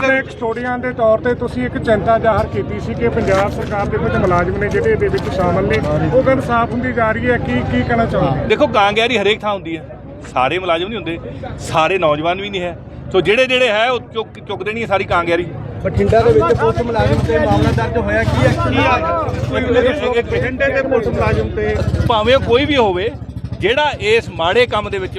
ਦੇ ਕਸਟੋਡੀਅਨ ਦੇ ਤੌਰ ਤੇ ਤੁਸੀਂ ਇੱਕ ਚਿੰਤਾ ਜ਼ਾਹਰ ਕੀਤੀ ਸੀ ਕਿ ਪੰਜਾਬ ਸਰਕਾਰ ਦੇ ਕੁਝ ਮੁਲਾਜ਼ਮ ਨੇ ਜਿਹੜੇ ਇਹਦੇ ਵਿੱਚ ਸ਼ਾਮਲ ਨੇ ਉਹ ਗੱਲ ਸਾਫ਼ ਹੁੰਦੀ ਜਾ ਰਹੀ ਹੈ ਕੀ ਕੀ ਕਹਿਣਾ ਚਾਹੁੰਦੇ ਦੇਖੋ ਕਾਂਗਿਆਰੀ ਹਰੇਕ ਥਾਂ ਹੁੰਦੀ ਹੈ। ਸਾਰੇ ਮੁਲਾਜ਼ਮ ਨਹੀਂ ਹੁੰਦੇ ਸਾਰੇ ਨੌਜਵਾਨ ਵੀ ਨਹੀਂ ਹੈ। ਸੋ ਜਿਹੜੇ ਜਿਹੜੇ ਹੈ ਉਹ ਚੁੱਕ ਚੁੱਕ ਦੇਣੀ ਹੈ ਸਾਰੀ ਕਾਂਗਿਆਰੀ ਬਠਿੰਡਾ ਦੇ ਵਿੱਚ ਪੁਲਿਸ ਮੁਲਾਜ਼ਮ ਤੇ ਮਾਮਲਾ ਦਰਜ ਹੋਇਆ ਕੀ ਹੈ ਕੀ ਇੱਕ ਬਠਿੰਡੇ ਦੇ ਪੁਲਿਸ ਮੁਲਾਜ਼ਮ ਤੇ ਭਾਵੇਂ ਕੋਈ ਵੀ ਹੋਵੇ ਜਿਹੜਾ ਇਸ ਮਾੜੇ ਕੰਮ ਦੇ ਵਿੱਚ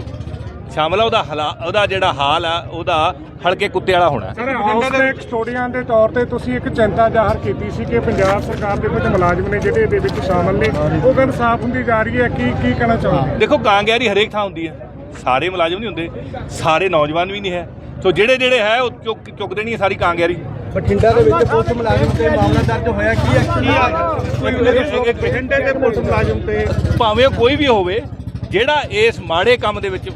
ਸ਼ਾਮਲ ਆ ਉਹਦਾ ਹਲਾ ਉਹਦਾ ਜਿਹੜਾ ਹਾਲ ਆ ਉਹਦਾ ਹਲਕੇ ਕੁੱਤੇ ਵਾਲਾ ਹੋਣਾ। ਸਰ ਹਾਊਸ ਦੇ ਤੌਰ ਤੇ ਤੁਸੀਂ ਇੱਕ ਚਿੰਤਾ ਜ਼ਾਹਰ ਕੀਤੀ ਸੀ ਕਿ ਪੰਜਾਬ ਸਰਕਾਰ ਦੇ ਕੁਝ ਮੁਲਾਜ਼ਮ ਨੇ ਜਿਹੜੇ ਇਹਦੇ ਵਿੱਚ ਸ਼ਾਮਲ ਨੇ ਉਹ ਗੱਲ ਸਾਫ਼ ਹੁੰਦੀ ਜਾ ਰਹੀ ਹੈ ਕੀ ਕੀ ਕਹਿਣਾ ਚਾਹੁੰਦੇ ਦੇਖੋ ਕਾਂਗਿਆਰੀ ਹਰੇਕ ਥਾਂ ਹੁੰਦੀ ਹੈ। ਸਾਰੇ ਮੁਲਾਜ਼ਮ ਨਹੀਂ ਹੁੰਦੇ ਸਾਰੇ ਨੌਜਵਾਨ ਵੀ ਨਹੀਂ ਹੈ। ਸੋ ਜਿਹੜੇ ਜਿਹੜੇ ਹੈ ਉਹ ਚੁੱਕ ਚੁੱਕ ਦੇਣੀ ਹੈ ਸਾਰੀ ਕਾਂਗਿਆਰੀ। ਬਠਿੰਡਾ ਦੇ ਵਿੱਚ ਪੁਲਿਸ ਮੁਲਾਜ਼ਮ ਤੇ ਮਾਮਲਾ ਦਰਜ ਹੋਇਆ ਕੀ ਹੈ ਕੀ ਇੱਕ ਬਠਿੰਡੇ ਦੇ ਪੁਲਿਸ ਮੁਲਾਜ਼ਮ ਤੇ ਭਾਵੇਂ ਉਹ ਕੋਈ ਵੀ ਹੋਵੇ ਜਿਹੜਾ ਇਸ ਮਾੜੇ ਕੰਮ ਦੇ ਵਿੱਚ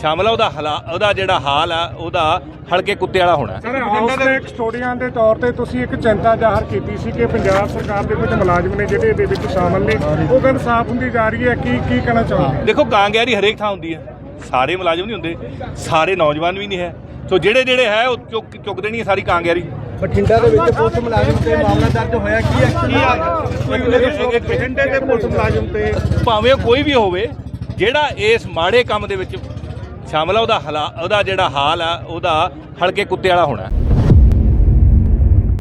ਸ਼ਾਮਲ ਆ ਉਹਦਾ ਹਲਾ ਉਹਦਾ ਜਿਹੜਾ ਹਾਲ ਆ ਉਹਦਾ ਹਲਕੇ ਕੁੱਤੇ ਵਾਲਾ ਹੋਣਾ। ਸਰ ਹਾਊਸ ਦੇ ਕਸਟੋਡੀਅਨ ਦੇ ਤੌਰ ਤੇ ਤੁਸੀਂ ਇੱਕ ਚਿੰਤਾ ਜ਼ਾਹਰ ਕੀਤੀ ਸੀ ਕਿ ਪੰਜਾਬ ਸਰਕਾਰ ਦੇ ਕੁਝ ਮੁਲਾਜ਼ਮ ਨੇ ਜਿਹੜੇ ਇਹਦੇ ਵਿੱਚ ਸ਼ਾਮਲ ਨੇ ਉਹ ਗੱਲ ਸਾਫ਼ ਹੁੰਦੀ ਜਾ ਰਹੀ ਹੈ ਕੀ ਕੀ ਕਹਿਣਾ ਚਾਹੁੰਦੇ ਦੇਖੋ ਕਾਂਗਿਆਰੀ ਹਰੇਕ ਥਾਂ ਹੁੰਦੀ ਹੈ। ਸਾਰੇ ਮੁਲਾਜ਼ਮ ਨਹੀਂ ਹੁੰਦੇ ਸਾਰੇ ਨੌਜਵਾਨ ਵੀ ਨਹੀਂ ਹੈ। ਸੋ ਜਿਹੜੇ ਜਿਹੜੇ ਹੈ ਉਹ ਚੁੱਕ ਚੁੱਕ ਦੇਣੀ ਹੈ ਸਾਰੀ ਕਾਂਗਿਆਰੀ। ਬਠਿੰਡਾ ਦੇ ਵਿੱਚ ਪੁਲਿਸ ਮੁਲਾਜ਼ਮ ਤੇ ਮਾਮਲਾ ਦਰਜ ਹੋਇਆ ਕੀ ਹੈ ਕੀ ਇੱਕ ਬਠਿੰਡੇ ਦੇ ਪੁਲਿਸ ਮੁਲਾਜ਼ਮ ਤੇ ਭਾਵੇਂ ਉਹ ਕੋਈ ਵੀ ਹੋਵੇ ਜਿਹੜਾ ਇਸ ਮਾੜੇ ਕੰਮ ਦੇ ਵਿੱਚ ਸ਼ਾਮਲ ਆ ਉਹਦਾ ਹਲਾ ਉਹਦਾ ਜਿਹੜਾ ਹਾਲ ਆ ਉਹਦਾ ਹਲਕੇ ਕੁੱਤੇ ਵਾਲਾ ਹੋਣਾ।